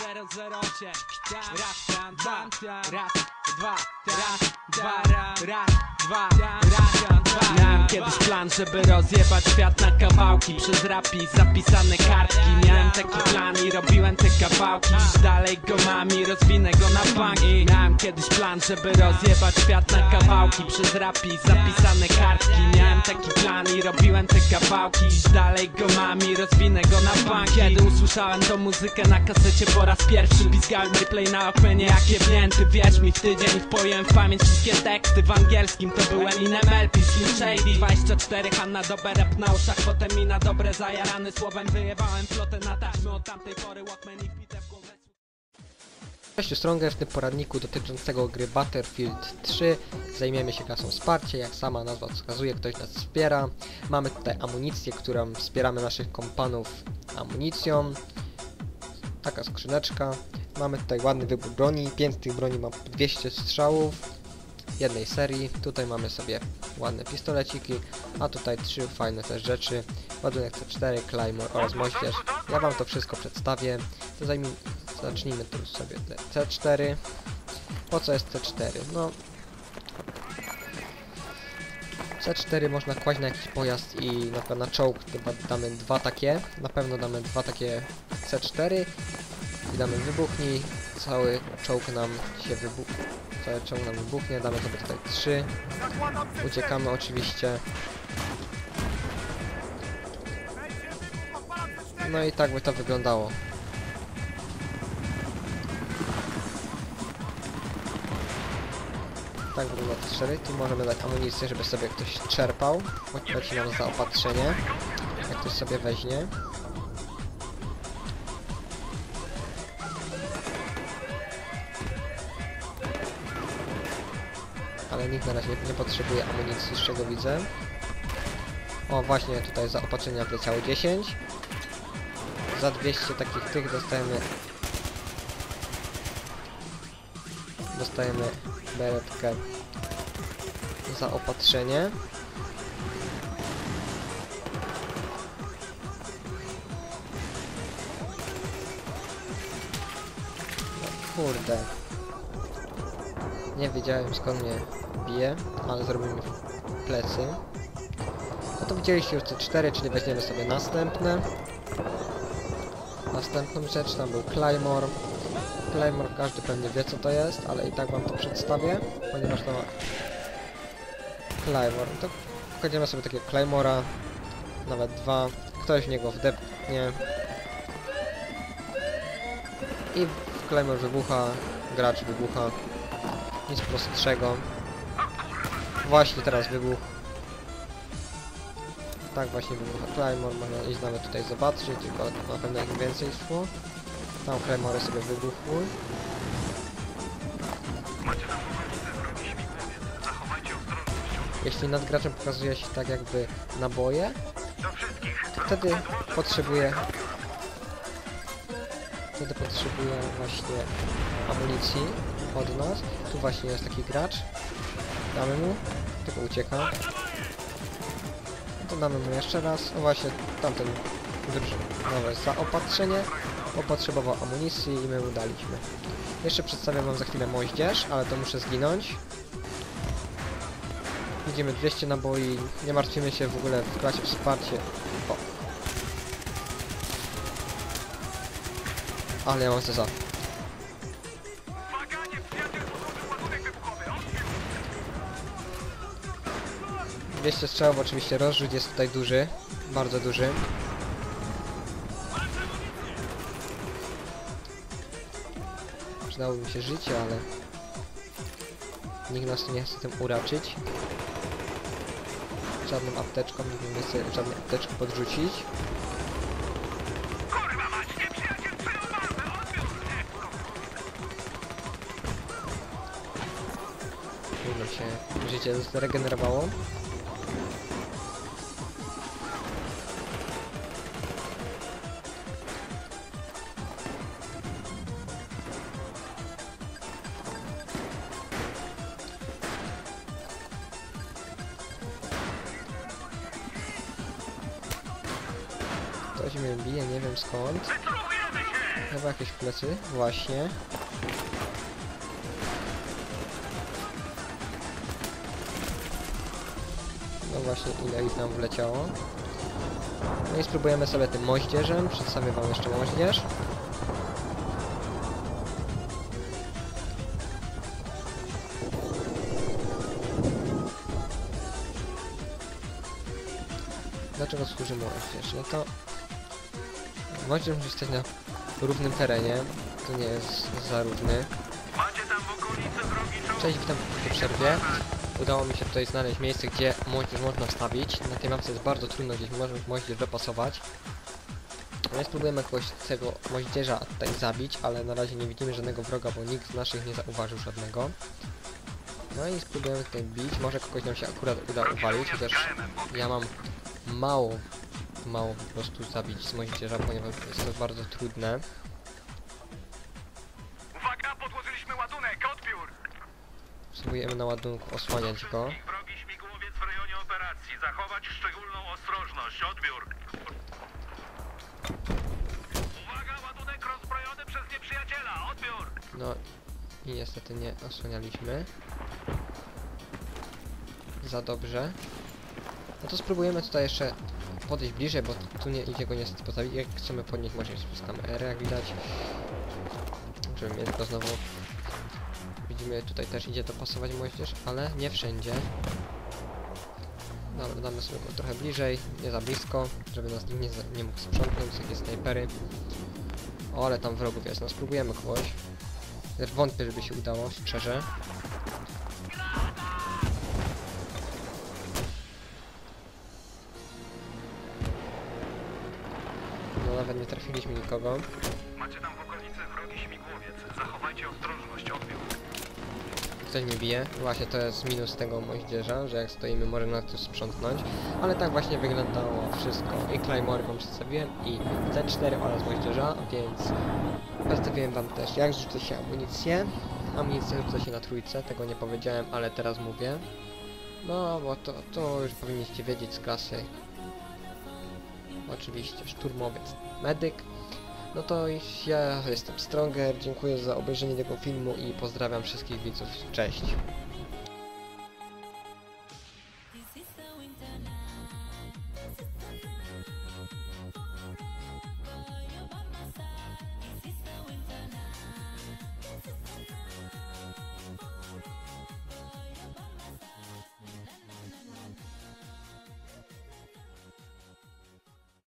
008 Raz, tam, tam, raz, dwa, raz, dwa, raz, raz, dwa, raz, dwa Miałem kiedyś plan, żeby rozjebać świat na kawałki. Przez rapi zapisane kartki. Miałem taki plan i robiłem te kawałki. Dalej go mam i rozwinę go na bank. Miałem kiedyś plan, żeby rozjebać świat na kawałki. Przez rapi zapisane kartki. Miałem taki plan i robiłem te kawałki. Dalej go mam i rozwinę go na bank. Kiedy usłyszałem tą muzykę na kasecie po raz pierwszy Pizgałem replay na okmenie jak jebnięty Wierz mi, w tydzień wpojem w pamięć wszystkie teksty W angielskim to byłem Eminem, LP, Slim Shady 24 Han na dobre rap na uszach Potem mi na dobre zajarany słowem Wyjebałem flotę na taśmy od tamtej pory Walkman i wbite w głowę Cześć, Stronger w tym poradniku dotyczącego gry Battlefield 3 zajmiemy się klasą wsparcie, jak sama nazwa wskazuje, ktoś nas wspiera. Mamy tutaj amunicję, którą wspieramy naszych kompanów amunicją. Taka skrzyneczka. Mamy tutaj ładny wybór broni, 5 z tych broni ma 200 strzałów jednej serii. Tutaj mamy sobie ładne pistoleciki, a tutaj trzy fajne też rzeczy. Ładunek C4, Claymore oraz moździerz. Ja wam to wszystko przedstawię. To zajmij, zacznijmy tu sobie te C4. Po co jest C4? No... C4 można kłaść na jakiś pojazd i na na czołg damy dwa takie. Na pewno damy dwa takie C4 i damy wybuchnij. Cały czołg nam się wybuchnie. Cały czołg nam wybuchnie, damy sobie tutaj trzy. Uciekamy oczywiście. No i tak by to wyglądało. Tak wygląda to strzelby. Tu możemy dać amunicję, żeby sobie ktoś czerpał. Chodź nam zaopatrzenie. Jak ktoś sobie weźmie. Ale nikt na razie nie potrzebuje amunicji, z czego widzę. O, właśnie tutaj zaopatrzenia wleciało 10. Za 200 takich tych dostajemy... Dostajemy beretkę zaopatrzenie. No, kurde. Nie wiedziałem skąd mnie bije, ale zrobimy plecy. No to widzieliście już te cztery, czyli weźmiemy sobie następne. Następną rzecz, tam był Claymore. Claymore każdy pewnie wie co to jest, ale i tak wam to przedstawię, ponieważ to. Claymore, to kładziemy sobie takiego Claymora, nawet dwa, ktoś w niego wdepnie. I Claymore wybucha, gracz wybucha, nic prostszego. Właśnie teraz wybuch. Tak właśnie wybucha Claymore, można iść nawet tutaj zobaczyć, tylko na pewno jak więcej szło. Tam Claymory sobie wybuchły. Jeśli nad graczem pokazuje się tak jakby naboje, to wtedy potrzebuje wtedy potrzebuje właśnie amunicji od nas. Tu właśnie jest taki gracz. Damy mu, tylko ucieka. No to damy mu jeszcze raz. O właśnie, tamten nowe zaopatrzenie. Bo potrzebował amunicji i my mu daliśmy. Jeszcze przedstawiam wam za chwilę moździerz, ale to muszę zginąć. Widzimy 200 naboi, nie martwimy się w ogóle w klasie wsparcie. O. Ale ja mam za. 200 strzałów, oczywiście rozrzut jest tutaj duży, bardzo duży. Przydałoby mi się życie, ale nikt nas tu nie chce tym uraczyć. Żadną apteczką, nikt nie chce żadnej apteczki podrzucić. Trudno się życie zregenerowało. Ktoś mnie bije, nie wiem skąd. Chyba jakieś plecy? Właśnie. No właśnie, ile ich nam wleciało. No i spróbujemy sobie tym moździerzem. Przedstawię wam jeszcze moździerz. Dlaczego służy moździerz? No to moździerz musi stać na równym terenie. To nie jest za równy. Cześć, witam po przerwie. Udało mi się tutaj znaleźć miejsce, gdzie moździerz można wstawić. Na tej mapce jest bardzo trudno gdzieś moździerz dopasować. No i spróbujemy kogoś tego moździerza tutaj zabić, ale na razie nie widzimy żadnego wroga, bo nikt z naszych nie zauważył żadnego. No i spróbujemy tutaj bić. Może kogoś nam się akurat uda uwalić, chociaż ja mam mało, mało po prostu zabić z moździerza, ponieważ jest to bardzo trudne. Uwaga, podłożyliśmy ładunek, odbiór! Spróbujemy na ładunku osłaniać go. Wrogi śmigłowiec w rejonie operacji. Zachować szczególną ostrożność, odbiór! Uwaga, ładunek rozbrojony przez nieprzyjaciela, odbiór! No i niestety nie osłanialiśmy. Za dobrze. No to spróbujemy tutaj jeszcze podejść bliżej, bo tu nie idzie go niestety postawić. Jak chcemy podnieść, może wciskamy R, jak widać. Żeby mieć go znowu. Widzimy, tutaj też idzie dopasować moździerz, ale nie wszędzie. Dobra, damy sobie go trochę bliżej, nie za blisko, żeby nas nikt nie, nie mógł sprzątnąć, jakieś snajpery. O, ale tam wrogów jest, no spróbujemy kogoś. Wątpię, żeby się udało, szczerze. Nawet nie trafiliśmy nikogo. Macie tam w okolicy wrogi śmigłowiec. Zachowajcie ostrożność, odbiór. Ktoś mnie bije. Właśnie to jest minus tego moździerza, że jak stoimy może nas coś sprzątnąć. Ale tak właśnie wyglądało wszystko. I Claymore wam przedstawiłem i C4 oraz moździerza, więc przedstawiłem wam też jak rzuca się amunicję. Amunicję rzuca się na trójce, tego nie powiedziałem, ale teraz mówię. No, bo to, to już powinniście wiedzieć z klasy. Oczywiście, szturmowiec, medyk. No to ja jestem Stronger, dziękuję za obejrzenie tego filmu i pozdrawiam wszystkich widzów. Cześć!